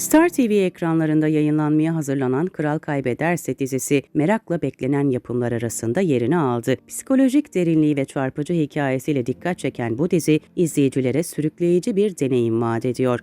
Star TV ekranlarında yayınlanmaya hazırlanan Kral Kaybederse dizisi merakla beklenen yapımlar arasında yerini aldı. Psikolojik derinliği ve çarpıcı hikayesiyle dikkat çeken bu dizi izleyicilere sürükleyici bir deneyim vaat ediyor.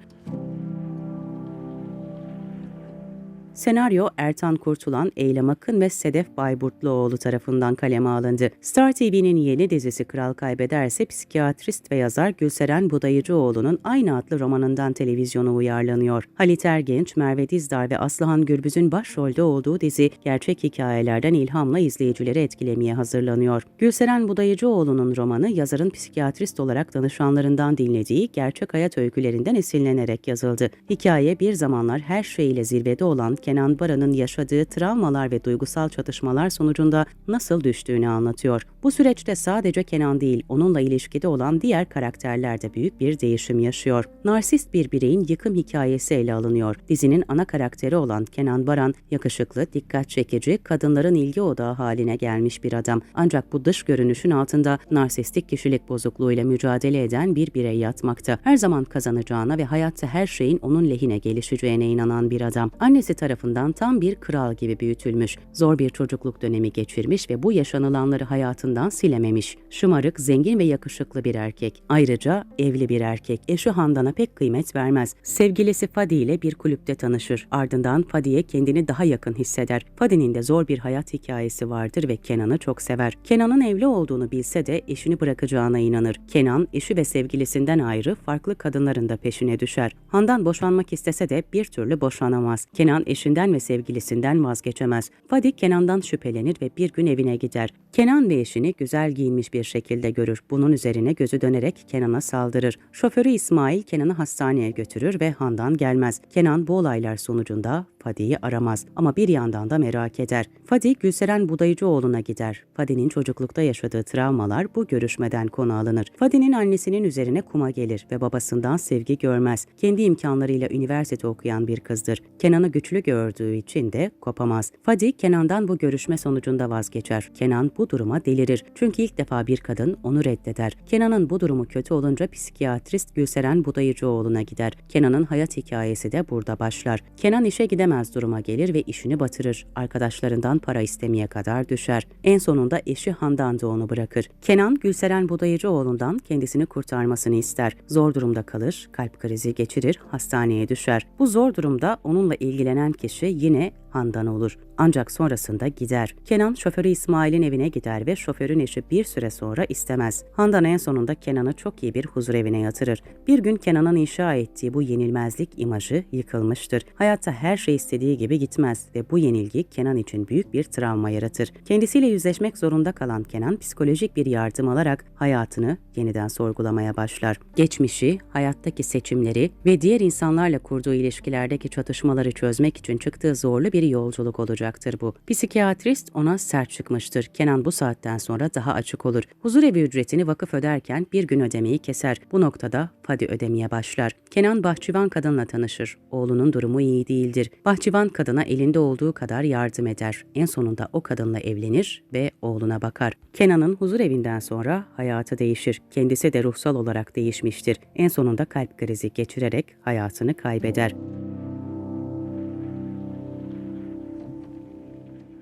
Senaryo Ertan Kurtulan, Eylem Akın ve Sedef Bayburtluoğlu tarafından kaleme alındı. Star TV'nin yeni dizisi Kral Kaybederse psikiyatrist ve yazar Gülseren Budayıcıoğlu'nun aynı adlı romanından televizyona uyarlanıyor. Halit Ergenç, Merve Dizdar ve Aslıhan Gürbüz'ün başrolde olduğu dizi gerçek hikayelerden ilhamla izleyicileri etkilemeye hazırlanıyor. Gülseren Budayıcıoğlu'nun romanı yazarın psikiyatrist olarak danışanlarından dinlediği gerçek hayat öykülerinden esinlenerek yazıldı. Hikaye bir zamanlar her şeyiyle zirvede olan Kenan Baran'ın yaşadığı travmalar ve duygusal çatışmalar sonucunda nasıl düştüğünü anlatıyor. Bu süreçte sadece Kenan değil, onunla ilişkide olan diğer karakterler de büyük bir değişim yaşıyor. Narsist bir bireyin yıkım hikayesi ele alınıyor. Dizinin ana karakteri olan Kenan Baran, yakışıklı, dikkat çekici, kadınların ilgi odağı haline gelmiş bir adam. Ancak bu dış görünüşün altında narsistik kişilik bozukluğuyla mücadele eden bir birey yatmakta. Her zaman kazanacağına ve hayatta her şeyin onun lehine gelişeceğine inanan bir adam. Annesi tarafından tam bir kral gibi büyütülmüş. Zor bir çocukluk dönemi geçirmiş ve bu yaşanılanları hayatından silememiş. Şımarık, zengin ve yakışıklı bir erkek. Ayrıca evli bir erkek. Eşi Handan'a pek kıymet vermez. Sevgilisi Fadi ile bir kulüpte tanışır. Ardından Fadi'ye kendini daha yakın hisseder. Fadi'nin de zor bir hayat hikayesi vardır ve Kenan'ı çok sever. Kenan'ın evli olduğunu bilse de eşini bırakacağına inanır. Kenan, eşi ve sevgilisinden ayrı farklı kadınların da peşine düşer. Handan boşanmak istese de bir türlü boşanamaz. Kenan eşinden ve sevgilisinden vazgeçemez. Fadi Kenan'dan şüphelenir ve bir gün evine gider. Kenan ve eşini güzel giyinmiş bir şekilde görür. Bunun üzerine gözü dönerek Kenan'a saldırır. Şoförü İsmail Kenan'ı hastaneye götürür ve Handan gelmez. Kenan bu olaylar sonucunda Fadi'yi aramaz ama bir yandan da merak eder. Fadi Gülseren Budayıcıoğlu'na gider. Fadi'nin çocuklukta yaşadığı travmalar bu görüşmeden konu alınır. Fadi'nin annesinin üzerine kuma gelir ve babasından sevgi görmez. Kendi imkanlarıyla üniversite okuyan bir kızdır. Kenan'ı güçlü gördüğü için de kopamaz. Fadi Kenan'dan bu görüşme sonucunda vazgeçer. Kenan bu duruma delirir. Çünkü ilk defa bir kadın onu reddeder. Kenan'ın bu durumu kötü olunca psikiyatrist Gülseren Budayıcıoğlu'na gider. Kenan'ın hayat hikayesi de burada başlar. Kenan işe gidemez duruma gelir ve işini batırır. Arkadaşlarından para istemeye kadar düşer. En sonunda eşi Handan da onu bırakır. Kenan Gülseren Budayıcıoğlu'ndan kendisini kurtarmasını ister. Zor durumda kalır, kalp krizi geçirir, hastaneye düşer. Bu zor durumda onunla ilgilenen kişi yine Handan olur. Ancak sonrasında gider. Kenan şoförü İsmail'in evine gider ve şoförün eşi bir süre sonra istemez. Handan en sonunda Kenan'ı çok iyi bir huzur evine yatırır. Bir gün Kenan'ın inşa ettiği bu yenilmezlik imajı yıkılmıştır. Hayatta her şey istediği gibi gitmez ve bu yenilgi Kenan için büyük bir travma yaratır. Kendisiyle yüzleşmek zorunda kalan Kenan psikolojik bir yardım alarak hayatını yeniden sorgulamaya başlar. Geçmişi, hayattaki seçimleri ve diğer insanlarla kurduğu ilişkilerdeki çatışmaları çözmek için çıktığı zorlu bir yolculuk olacaktır bu. Psikiyatrist ona sert çıkmıştır. Kenan bu saatten sonra daha açık olur. Huzur evi ücretini vakıf öderken bir gün ödemeyi keser. Bu noktada Fadi ödemeye başlar. Kenan bahçıvan kadınla tanışır. Oğlunun durumu iyi değildir. Bahçıvan kadına elinde olduğu kadar yardım eder. En sonunda o kadınla evlenir ve oğluna bakar. Kenan'ın huzur evinden sonra hayatı değişir. Kendisi de ruhsal olarak değişmiştir. En sonunda kalp krizi geçirerek hayatını kaybeder.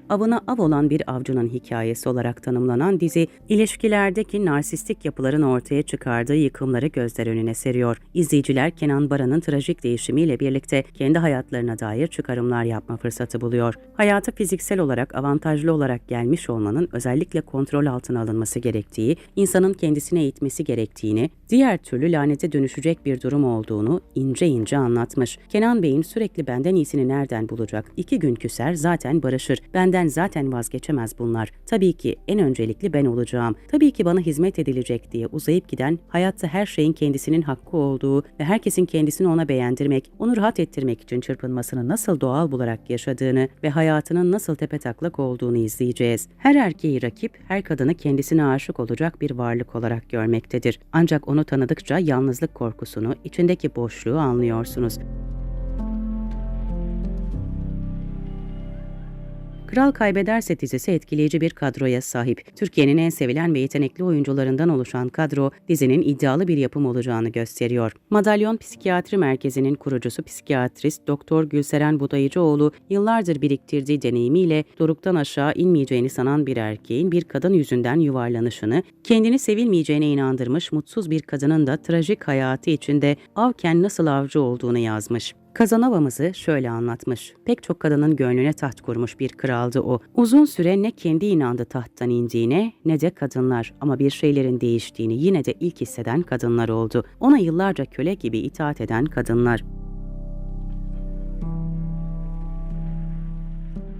Avına av olan bir avcının hikayesi olarak tanımlanan dizi, ilişkilerdeki narsistik yapıların ortaya çıkardığı yıkımları gözler önüne seriyor. İzleyiciler Kenan Baran'ın trajik değişimiyle birlikte kendi hayatlarına dair çıkarımlar yapma fırsatı buluyor. Hayatı fiziksel olarak avantajlı olarak gelmiş olmanın özellikle kontrol altına alınması gerektiği, insanın kendisine eğitmesi gerektiğini, diğer türlü lanete dönüşecek bir durum olduğunu ince ince anlatmış. Kenan Bey'in sürekli benden iyisini nereden bulacak? İki gün küser zaten barışır. Benden zaten vazgeçemez bunlar. Tabii ki en öncelikli ben olacağım. Tabii ki bana hizmet edilecek diye uzayıp giden, hayatta her şeyin kendisinin hakkı olduğu ve herkesin kendisini ona beğendirmek, onu rahat ettirmek için çırpınmasını nasıl doğal bularak yaşadığını ve hayatının nasıl tepetaklak olduğunu izleyeceğiz. Her erkeği rakip, her kadını kendisine aşık olacak bir varlık olarak görmektedir. Ancak onu tanıdıkça yalnızlık korkusunu, içindeki boşluğu anlıyorsunuz. Kral Kaybederse dizisi etkileyici bir kadroya sahip. Türkiye'nin en sevilen ve yetenekli oyuncularından oluşan kadro, dizinin iddialı bir yapım olacağını gösteriyor. Madalyon Psikiyatri Merkezi'nin kurucusu psikiyatrist Doktor Gülseren Budayıcıoğlu, yıllardır biriktirdiği deneyimiyle doruktan aşağı inmeyeceğini sanan bir erkeğin bir kadın yüzünden yuvarlanışını, kendini sevilmeyeceğine inandırmış mutsuz bir kadının da trajik hayatı içinde avken nasıl avcı olduğunu yazmış. Kazanava'mızı şöyle anlatmış. Pek çok kadının gönlüne taht kurmuş bir kraldı o. Uzun süre ne kendi inandı tahttan indiğine ne de kadınlar ama bir şeylerin değiştiğini yine de ilk hisseden kadınlar oldu. Ona yıllarca köle gibi itaat eden kadınlar.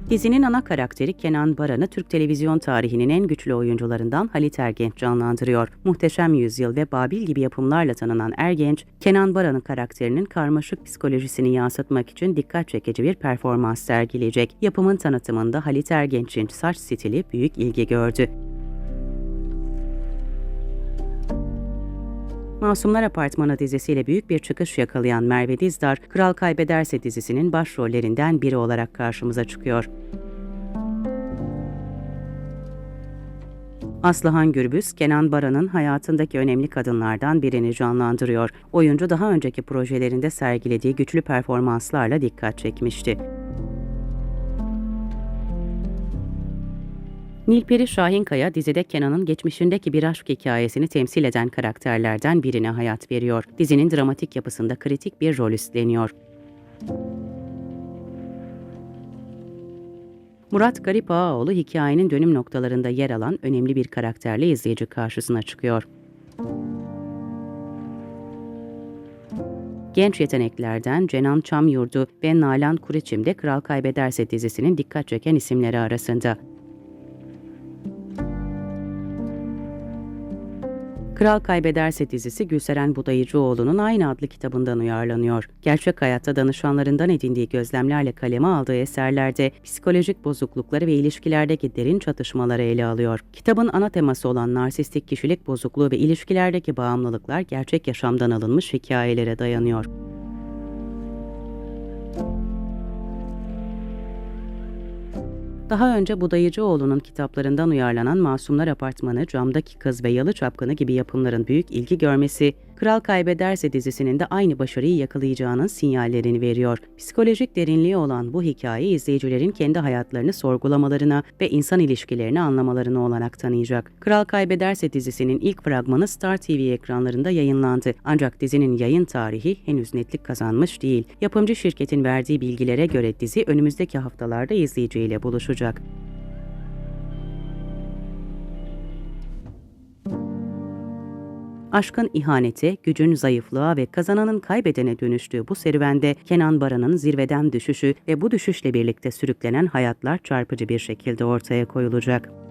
Dizinin ana karakteri Kenan Baran'ı Türk televizyon tarihinin en güçlü oyuncularından Halit Ergenç canlandırıyor. Muhteşem Yüzyıl ve Babil gibi yapımlarla tanınan Ergenç, Kenan Baran'ın karakterinin karmaşık psikolojisini yansıtmak için dikkat çekici bir performans sergileyecek. Yapımın tanıtımında Halit Ergenç'in saç stili büyük ilgi gördü. Masumlar Apartmanı dizisiyle büyük bir çıkış yakalayan Merve Dizdar, Kral Kaybederse dizisinin başrollerinden biri olarak karşımıza çıkıyor. Aslıhan Gürbüz, Kenan Baran'ın hayatındaki önemli kadınlardan birini canlandırıyor. Oyuncu daha önceki projelerinde sergilediği güçlü performanslarla dikkat çekmişti. Nilperi Şahinkaya dizide Kenan'ın geçmişindeki bir aşk hikayesini temsil eden karakterlerden birine hayat veriyor. Dizinin dramatik yapısında kritik bir rol üstleniyor. Murat Garip Ağaoğlu hikayenin dönüm noktalarında yer alan önemli bir karakterle izleyici karşısına çıkıyor. Genç yeteneklerden Cenan Çamyurdu ve Nalan Kuriçim de Kral Kaybederse dizisinin dikkat çeken isimleri arasında. Kral Kaybederse dizisi Gülseren Budayıcıoğlu'nun aynı adlı kitabından uyarlanıyor. Gerçek hayatta danışanlarından edindiği gözlemlerle kaleme aldığı eserlerde psikolojik bozuklukları ve ilişkilerdeki derin çatışmaları ele alıyor. Kitabın ana teması olan narsistik kişilik bozukluğu ve ilişkilerdeki bağımlılıklar gerçek yaşamdan alınmış hikayelere dayanıyor. Daha önce Budayıcıoğlu'nun kitaplarından uyarlanan Masumlar Apartmanı, Camdaki Kız ve Yalı Çapkını gibi yapımların büyük ilgi görmesi, Kral Kaybederse dizisinin de aynı başarıyı yakalayacağının sinyallerini veriyor. Psikolojik derinliği olan bu hikaye izleyicilerin kendi hayatlarını sorgulamalarına ve insan ilişkilerini anlamalarına olanak tanıyacak. Kral Kaybederse dizisinin ilk fragmanı Star TV ekranlarında yayınlandı. Ancak dizinin yayın tarihi henüz netlik kazanmış değil. Yapımcı şirketin verdiği bilgilere göre dizi önümüzdeki haftalarda izleyiciyle buluşacak. Aşkın ihanete, gücün zayıflığa ve kazananın kaybedene dönüştüğü bu serüvende Kenan Baran'ın zirveden düşüşü ve bu düşüşle birlikte sürüklenen hayatlar çarpıcı bir şekilde ortaya koyulacak.